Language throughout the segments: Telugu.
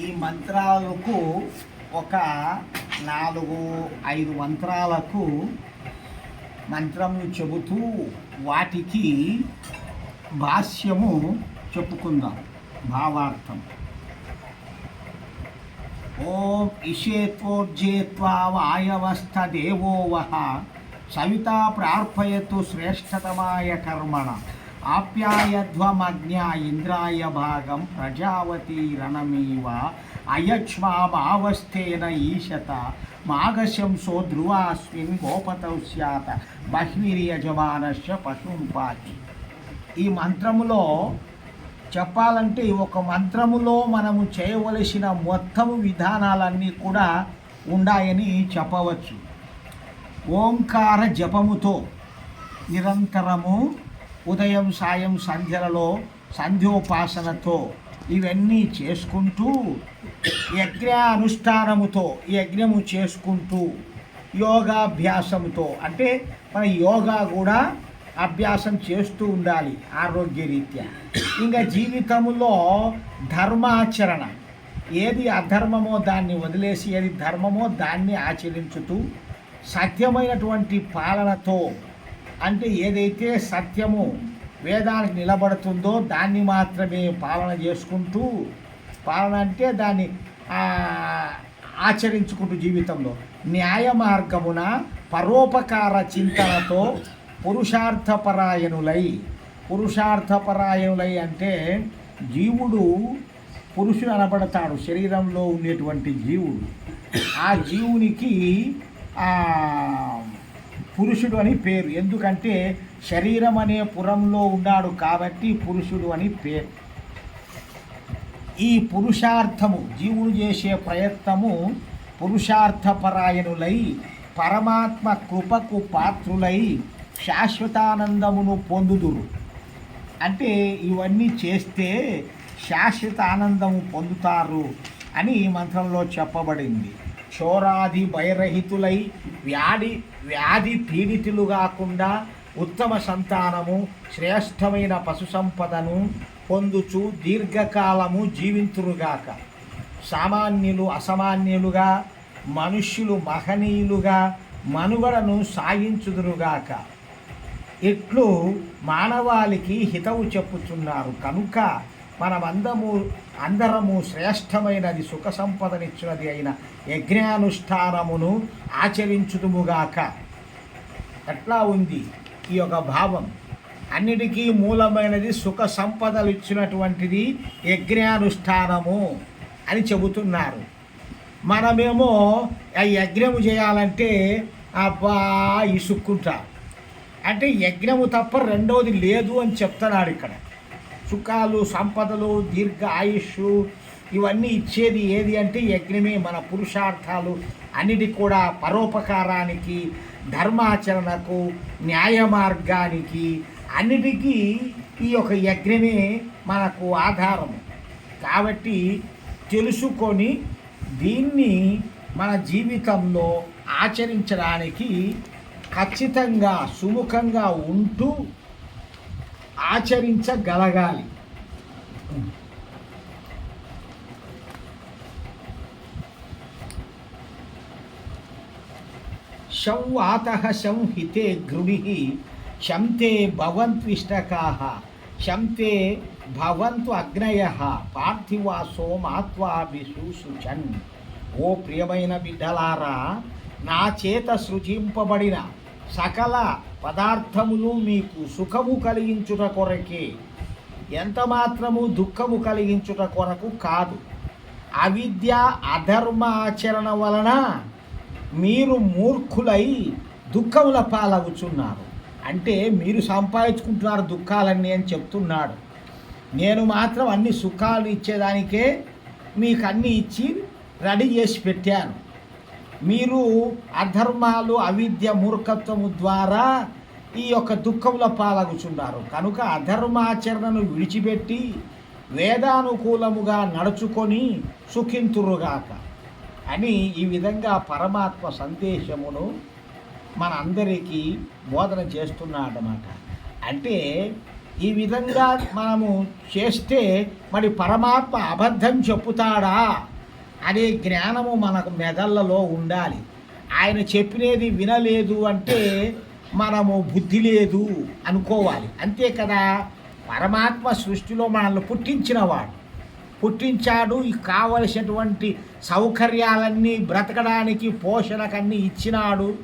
ఈ మంత్రాలకు ఒక నాలుగు ఐదు మంత్రాలకు మంత్రములు చెబుతూ వాటికి భాష్యము చెప్పుకుందాం. భావార్థం. ఓం ఇషేత్వోర్జేత్వా వాయవస్థ దేవో వహ సవిత ప్రార్థయతు శ్రేష్టతమాయ కర్మణ. ఆప్యాయధ్వమజ్ఞ ఇంద్రాయ భాగం ప్రజావతి రణమీవ అయక్ష్మావస్థేన ఈశత. మాఘశంసో ధ్రువాస్మిన్ గోపతౌ స్యాత. బహ్మిరియజమానస్య పశుంపాతి ఈ మంత్రములో చెప్పాలంటే ఒక మంత్రములో మనము చేయవలసిన మొత్తము విధానాలన్నీ కూడా ఉన్నాయని చెప్పవచ్చు. ఓంకార జపముతో నిరంతరము ఉదయం సాయం సంధ్యలలో సంధ్యోపాసనతో ఇవన్నీ చేసుకుంటూ యజ్ఞ అనుష్ఠానముతో యజ్ఞము చేసుకుంటూ యోగాభ్యాసముతో అంటే మన యోగా కూడా అభ్యాసం చేస్తూ ఉండాలి ఆరోగ్యరీత్యా. ఇంకా జీవితంలో ధర్మాచరణ. ఏది అధర్మమో దాన్ని వదిలేసి ఏది ధర్మమో దాన్ని ఆచరించుతూ సత్యమైనటువంటి పాలనతో అంటే ఏదైతే సత్యము వేదానికి నిలబడుతుందో దాన్ని మాత్రమే పాలన చేసుకుంటూ పాలన అంటే దాన్ని ఆచరించుకుంటూ జీవితంలో. న్యాయ మార్గమున పరోపకార చింతనతో పురుషార్థపరాయణులై పురుషార్థపరాయణులై అంటే జీవుడు పురుషుడు అనబడతాడు శరీరంలో ఉండేటువంటి జీవుడు. ఆ జీవునికి ఆ, పురుషుడు అని పేరు. ఎందుకంటే శరీరం అనే పురంలో ఉన్నాడు కాబట్టి పురుషుడు అని పేరు. ఈ పురుషార్థము జీవుడు చేసే ప్రయత్నము పురుషార్థపరాయణులై పరమాత్మ కృపకు పాత్రులై శాశ్వతానందమును పొందుదురు. అంటే ఇవన్నీ చేస్తే శాశ్వత ఆనందము పొందుతారు అని ఈ మంత్రంలో చెప్పబడింది. క్షోరాది భయరహితులై వ్యాధి వ్యాధి పీడితులు కాకుండా ఉత్తమ సంతానము శ్రేష్టమైన పశు సంపదను పొందుచు దీర్ఘకాలము జీవింతురుగాక. సామాన్యులు అసామాన్యులుగా మనుష్యులు మహనీయులుగా మనుగడను సాగించుదురుగాక. ఇట్లు మానవాళికి హితవు చెప్పుచున్నారు. కనుక మనమందము అందరము శ్రేష్టమైనది సుఖ సంపదనిచ్చినది అయిన యజ్ఞానుష్ఠానమును ఆచరించుదుముగాక. ఎట్లా ఉంది ఈ యొక్క భావం? అన్నిటికీ మూలమైనది సుఖ సంపదలు ఇచ్చినటువంటిది యజ్ఞానుష్ఠానము అని చెబుతున్నారు. మనమేమో ఆ యజ్ఞము చేయాలంటే అబ్బా ఇసుక్కుంటా. అంటే యజ్ఞము తప్ప రెండవది లేదు అని చెప్తున్నాడు ఇక్కడ. సుఖాలు సంపదలు దీర్ఘ ఆయుష్ ఇవన్నీ ఇచ్చేది ఏది అంటే యజ్ఞమే మన పురుషార్థాలు అన్నిటి కూడా పరోపకారానికి ధర్మాచరణకు న్యాయ మార్గానికి అన్నిటికీ ఈ యొక్క యజ్ఞమే మనకు ఆధారము కాబట్టి తెలుసుకొని దీన్ని మన జీవితంలో ఆచరించడానికి ఖచ్చితంగా సుముఖంగా ఉంటూ ఆచరించగలగాలి. శం వాత శం గృణి శంతే భవంత్విష్టకా శంతే భవంతు అగ్నయ పార్థివా సోమాత్వాభిశూసుచన్ ఓ ప్రియమైన బిడ్డలారా నా చేత సృజింపబడిన సకల పదార్థములు మీకు సుఖము కలిగించుట కొరకే. ఎంత మాత్రము దుఃఖము కలిగించుట కొరకు కాదు. అవిద్య అధర్మ ఆచరణ వలన మీరు మూర్ఖులై దుఃఖముల పాలవుచున్నారు. అంటే మీరు సంపాదించుకుంటున్నారు దుఃఖాలన్నీ అని చెప్తున్నాడు. నేను మాత్రం అన్ని సుఖాలు ఇచ్చేదానికే మీకు అన్నీ ఇచ్చి రెడీ చేసి పెట్టాను. మీరు అధర్మాలు అవిద్య మూర్ఖత్వము ద్వారా ఈ యొక్క దుఃఖంలో పాలగుచున్నారు. కనుక అధర్మాచరణను విడిచిపెట్టి వేదానుకూలముగా నడుచుకొని సుఖింతురుగాక అని ఈ విధంగా పరమాత్మ సందేశమును మన అందరికీ బోధన చేస్తున్నాడనమాట అంటే ఈ విధంగా మనము చేస్తే మరి పరమాత్మ అబద్ధం చెప్పుతాడా? అనే జ్ఞానము మనకు మెదళ్ళలో ఉండాలి. ఆయన చెప్పినది వినలేదు అంటే మనము బుద్ధి లేదు అనుకోవాలి. అంతే కదా? పరమాత్మ సృష్టిలో మనల్ని పుట్టించినవాడు. పుట్టించాడు కావలసినటువంటి సౌకర్యాలన్నీ బ్రతకడానికి పోషణకన్నీ ఇచ్చినాడు.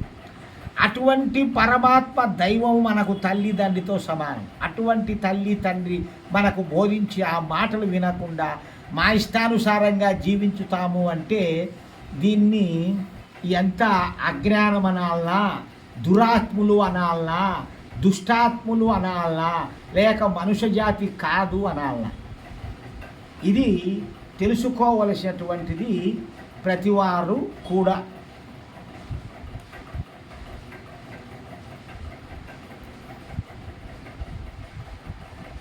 అటువంటి పరమాత్మ దైవం మనకు తల్లిదండ్రితో సమానం. అటువంటి తల్లి తండ్రి మనకు బోధించి ఆ మాటలు వినకుండా మా ఇష్టానుసారంగా జీవించుతాము అంటే దీన్ని ఎంత అజ్ఞానం అనాలనా దురాత్ములు అనాలనా దుష్టాత్ములు అనాలనా లేక మనుష్య జాతి కాదు అనాలనా? ఇది తెలుసుకోవలసినటువంటిది ప్రతివారు కూడా.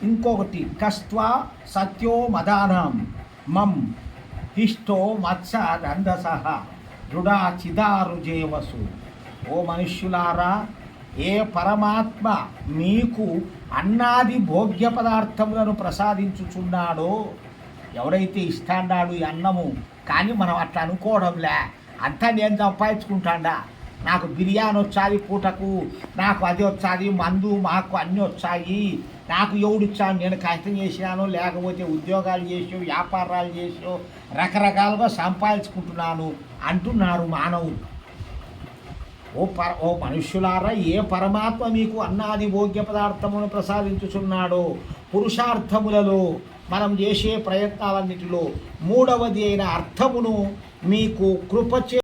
ఇంకొకటి కస్త్వా సత్యో మదానం. మం హిష్టో మత్స రంధస దృఢా చిదారుజేవసు. ఓ మనుష్యులారా ఏ పరమాత్మ మీకు అన్నాది భోగ్య పదార్థములను ప్రసాదించుచున్నాడో? ఎవడైతే ఇస్తాడాడు ఈ అన్నము? కానీ మనం అట్లా అనుకోవడంలే. అంతా నేను సంపాదించుకుంటాడా? నాకు బిర్యానీ వచ్చాయి పూటకు నాకు అది వచ్చాయి మందు మాకు అన్నీ వచ్చాయి. నాకు ఎవడు ఇచ్చాను నేను కష్టం చేసినాను లేకపోతే ఉద్యోగాలు చేసో వ్యాపారాలు చేసో రకరకాలుగా సంపాదించుకుంటున్నాను అంటున్నారు మానవులు. ఓ పర ఓ మనుష్యులారా ఏ పరమాత్మ మీకు అన్నాది భోగ్య పదార్థమును ప్రసాదించుచున్నాడో? పురుషార్థములలో మనం చేసే ప్రయత్నాలన్నిటిలో మూడవది అయిన అర్థమును మీకు కృపచే